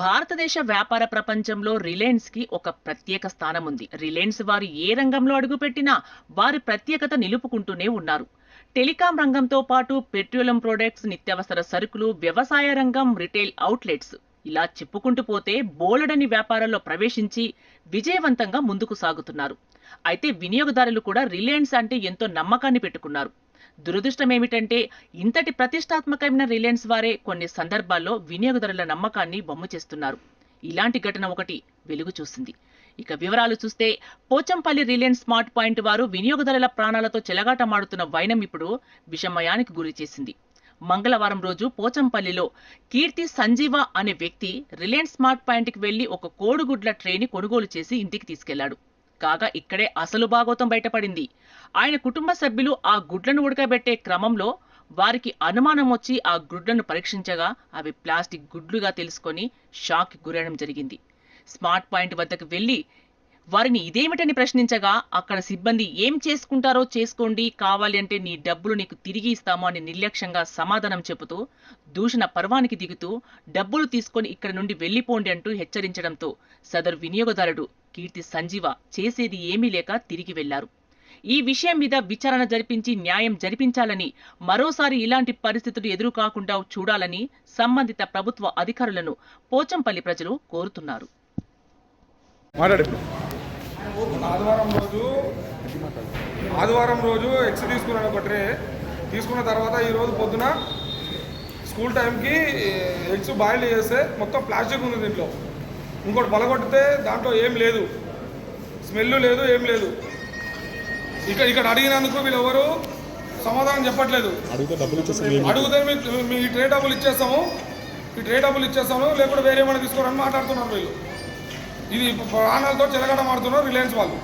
భారతదేశ వ్యాపార ప్రపంచంలో రిలయన్స్కి ఒక ప్రత్యేక స్థానం ఉంది రిలయన్స్ వారు ఏ రంగంలో అడుగుపెట్టినా వారి ప్రత్యేకత నిలుపుకుంటూనే ఉన్నారు. టెలికాం రంగంతో పాటు పెట్రోలియం ప్రొడక్ట్స్ నిత్యావసర సరుకులు వ్యవసాయ రంగం రిటైల్ అవుట్లెట్స్ ఇలా చెప్పుకుంటూ పోతే బోలెడని వ్యాపారాల్లో ప్రవేశించి విజయవంతంగా ముందుకు సాగుతున్నారు. అయితే వినియోగదారులు కూడా రిలయన్స్ అంటే ఎంతో నమ్మకాన్ని పెట్టుకున్నారు. దురదృష్టం ఏమిటంటే ఇంతటి ప్రతిష్టాత్మకమైన రిలయన్స్ వారే కొన్ని సందర్భాల్లో వినియోగదారుల నమ్మకాన్ని బొమ్మ చేస్తున్నారు. ఇలాంటి ఘటన ఒకటి వెలుగు చూసింది. ఇక వివరాలు చూస్తే పోచంపల్లి రిలయన్స్ స్మార్ట్ పాయింట్ వారు వినియోగదారుల ప్రాణాలతో చెలగాటమాడుతున్న వైనం ఇప్పుడు విషమయానికి గురి చేసింది. మంగళవారం రోజు పోచంపల్లిలో కీర్తి సంజీవ అనే వ్యక్తి రిలయన్స్ స్మార్ట్ పాయింట్కి వెళ్ళి ఒక కోడిగుడ్ల ట్రేని కొనుగోలు చేసి ఇంటికి తీసుకెళ్ళాడు. కాగా ఇక్కడే అసలు భాగోతం బయటపడింది. ఆయన కుటుంబ సభ్యులు ఆ గుడ్లను ఉడకబెట్టే క్రమంలో వారికి అనుమానం వచ్చి ఆ గుడ్లను పరీక్షించగా అవి ప్లాస్టిక్ గుడ్లుగా తెలుసుకొని షాక్ గురయడం జరిగింది. స్మార్ట్ పాయింట్ వద్దకు వెళ్ళి వారిని ఇదేమిటని ప్రశ్నించగా అక్కడ సిబ్బంది ఏం చేసుకుంటారో చేసుకోండి కావాలి అంటే నీ డబ్బులు నీకు తిరిగి ఇస్తాము అని నిర్లక్ష్యంగా సమాధానం చెబుతూ దూషణ పర్వానికి దిగుతూ డబ్బులు తీసుకొని ఇక్కడ నుండి వెళ్ళిపోండి అంటూ హెచ్చరించడంతో సదరు వినియోగదారుడు కీర్తి సంజీవ చేసేది ఏమీ లేక తిరిగి వెళ్ళారు. ఈ విషయం మీద విచారణ జరిపించి న్యాయం జరిపించాలని మరోసారి ఇలాంటి పరిస్థితులు ఎదురు కాకుండా చూడాలని సంబంధిత ప్రభుత్వ అధికారులను పోచంపల్లి ప్రజలు కోరుతున్నారు. ఆదివారం రోజు ఆదివారం రోజు ఎక్స్ తీసుకున్నాను ఒక ట్రే తీసుకున్న తర్వాత ఈరోజు పొద్దున స్కూల్ టైంకి ఎగ్స్ బాయిల్ చేస్తే మొత్తం ప్లాస్టిక్ ఉంది దీంట్లో. ఇంకోటి పలగొట్టితే దాంట్లో ఏం లేదు. స్మెల్ లేదు ఏం లేదు. ఇక్కడ ఇక్కడ అడిగినందుకు వీళ్ళు ఎవరు సమాధానం చెప్పట్లేదు. అడిగితే మీ ఈ ట్రే డబ్బులు ఇచ్చేస్తాము. ఈ ట్రే డబ్బులు ఇచ్చేస్తాము లేకపోతే వేరే ఏమైనా తీసుకోరని మాట్లాడుతున్నారు వీళ్ళు. ఇది ప్రాణాలతో చెలగడం ఆడుతున్నారు రిలయన్స్ వాళ్ళు.